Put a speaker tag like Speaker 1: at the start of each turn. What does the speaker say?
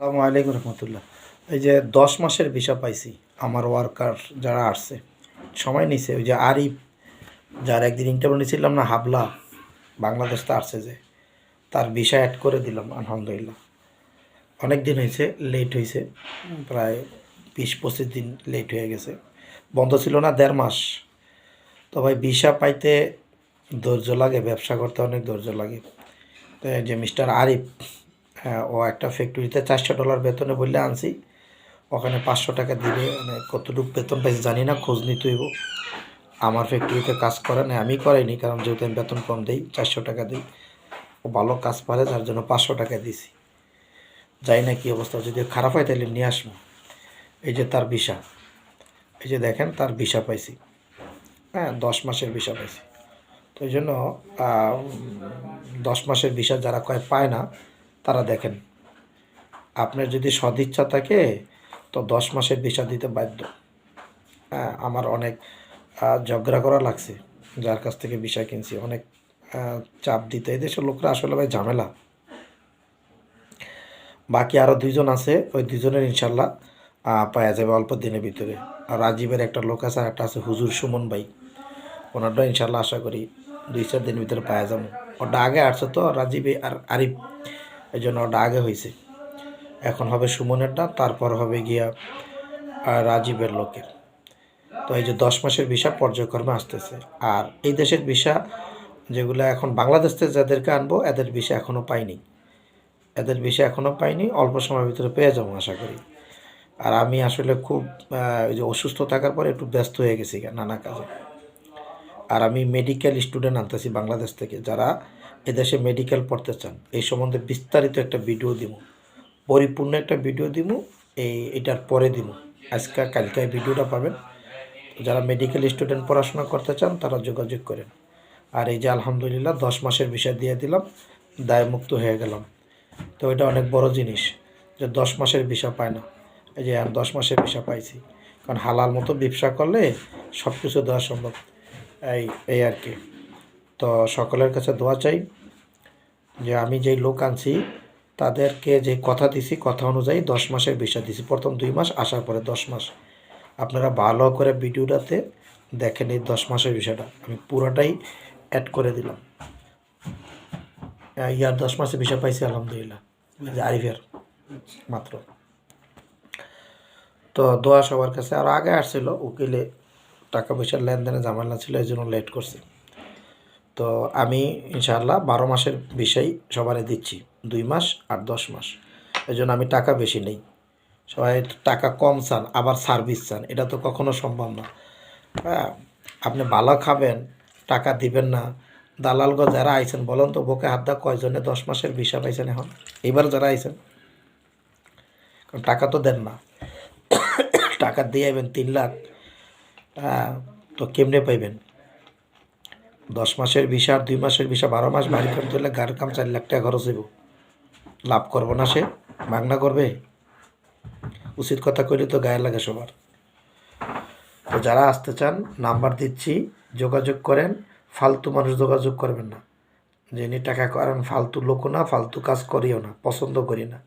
Speaker 1: আসসালামু আলাইকুম রহমতুল্লাহ। এই যে দশ মাসের ভিসা পাইছি, আমার ওয়ার্কার যারা আসছে, সময় নিছে, ওই যে আরিফ, যার একদিন ইন্টারভিউ নিয়েছিলাম না, হাবলা, বাংলাদেশ তো আসছে যে, তার ভিসা অ্যাড করে দিলাম, আলহামদুলিল্লাহ। অনেক দিন হয়েছে লেট হয়েছে প্রায় বিশ, পঁচিশ দিন লেট হয়ে গেছে। বন্ধ ছিল না, দেড় মাস। তো ভাই, ভিসা পাইতে ধৈর্য লাগে, ব্যবসা করতে অনেক ধৈর্য লাগে। তো যে মিস্টার আরিফ ও একটা ফ্যাক্টরিতে চারশো ডলার বেতনে বললে আনছি। ওখানে পাঁচশো টাকা দিবে মানে কতটুকু বেতন পাইছে জানি না, খোঁজ নিতে হইব আমার ফ্যাক্টরিতে কাজ করে না আমি করাইনি, কারণ যেহেতু আমি বেতন কম দিই, চারশো টাকা দিই। ও ভালো কাজ পারে যার জন্য পাঁচশো টাকা দিছি। যাই না কি অবস্থা, যদি খারাপ হয় তাহলে নিয়ে আসব। এই যে তার ভিসা, এই যে দেখেন তার ভিসা পাইছি। হ্যাঁ দশ মাসের ভিসা পাইছি। তো জন্য দশ মাসের ভিসা যারা কয়, পায় না তারা দেখেন। আপনার যদি সদিচ্ছা থাকে, তো দশ মাসের ভিসা দিতে বাধ্য। হ্যাঁ আমার অনেক ঝগড়া করা লাগছে, যার কাছ থেকে ভিসা কিনছি। অনেক চাপ দিতে এই দেশের লোকরা আসলে ভাই ঝামেলা। বাকি আরও দুইজন আছে, ওই দুজনের ইনশাল্লাহ পাওয়া যাবে অল্প দিনের ভিতরে। আর রাজীবের একটা লোক আছে, আর একটা আছে হুজুর সুমন ভাই। ওনারটা ইনশাল্লাহ আশা করি দুই চার দিনের ভিতরে পাওয়া যাব। ওটা আগে আসছে তো রাজীবে আর আরিফ। এই জন্য ওটা আগে হয়েছে। এখন হবে সুমনেরটা তারপর হবে গিয়া রাজীবের লোকের। তো এই যে দশ মাসের ভিসা পর্যায়ক্রমে আসতেছে। আর এই দেশের ভিসা যেগুলো এখন বাংলাদেশ থেকে যাদেরকে আনব, এদের ভিসা এখনও পাইনি। এদের ভিসা এখনও পাইনি, অল্প সময়ের ভিতরে পেয়ে যাব আশা করি। আর আমি আসলে খুব ওই যে অসুস্থ থাকার পরে একটু ব্যস্ত হয়ে গেছি নানা কাজে। আর আমি মেডিকেল স্টুডেন্ট আনতেছি বাংলাদেশ থেকে, যারা এদেশে মেডিকেল পড়তে চান। এই সম্বন্ধে বিস্তারিত একটা ভিডিও দিব পরিপূর্ণ একটা ভিডিও দিব এই এটার পরে দিব আজকে কালকে ভিডিওটা পাবেন। যারা মেডিকেল স্টুডেন্ট পড়াশোনা করতে চান, তারা যোগাযোগ করেন। আর এই যে আলহামদুলিল্লাহ, দশ মাসের বিষয় দিয়ে দিলাম, দায়মুক্ত হয়ে গেলাম। তো এটা অনেক বড় জিনিস যে দশ মাসের ভিসা পায় না। এই যে আমি দশ মাসের ভিসা পাইছি। কারণ হালাল মতো ব্যবসা করলে সব কিছু দেওয়া সম্ভব। এই এই আর কি। তো সকলের কাছে দোয়া চাই যে আমি যেই লোক আনছি, তাদেরকে যে কথা দিছি, কথা অনুযায়ী দশ মাসের বিষয় দিছি। প্রথম দুই মাস, আসার পরে দশ মাস। আপনারা ভালো করে ভিডিওটাতে দেখেন এই দশ মাসের বিষয়টা আমি পুরোটাই অ্যাড করে দিলাম। ইয়ার দশ মাসের বিষয় পাইছি, আলহামদুলিল্লাহ। আরিফের, মাত্র। তো দোয়া সবার কাছে। আর আগে আসছিল উকিলে টাকা পয়সার লেনদেনে ঝামেলা ছিল, এই জন্য লেট করছে। তো আমি ইনশাআল্লাহ বারো মাসের বিষয় সবারই দিচ্ছি, দুই মাস আর দশ মাস। এই জন্য আমি টাকা বেশি নেই। সবাই টাকা কম চান, আবার সার্ভিস চান, এটা তো কখনো সম্ভব না। হ্যাঁ আপনি ভালো খাবেন, টাকা দিবেন না। দালালগ যারা আইছেন, বলেন তো বুকে হাত দা কয়জনে দশ মাসের ভিসা পাইছেন এখন? এইবার যারা আইছেন, কারণ টাকা তো দেন না। টাকা দিয়ে আইবেন তিন লাখ তো কেমনে পাইবেন? দশ মাসের ভিসা আর দুই মাসের ভিসা, বারো মাস বাড়ি করতে হলে গাড়ির কাম চার লাখ টাকা খরচ হইব। লাভ করব না সে, মাগনা করবে? উচিত কথা কইলে তো গায়ে লাগে সবার। তো যারা আসতে চান, নাম্বার দিচ্ছি, যোগাযোগ করেন, ফালতু মানুষ যোগাযোগ করবেন না। যিনি টাকা করেন, ফালতু লোকও না, ফালতু কাজ করিও না, পছন্দ করি না।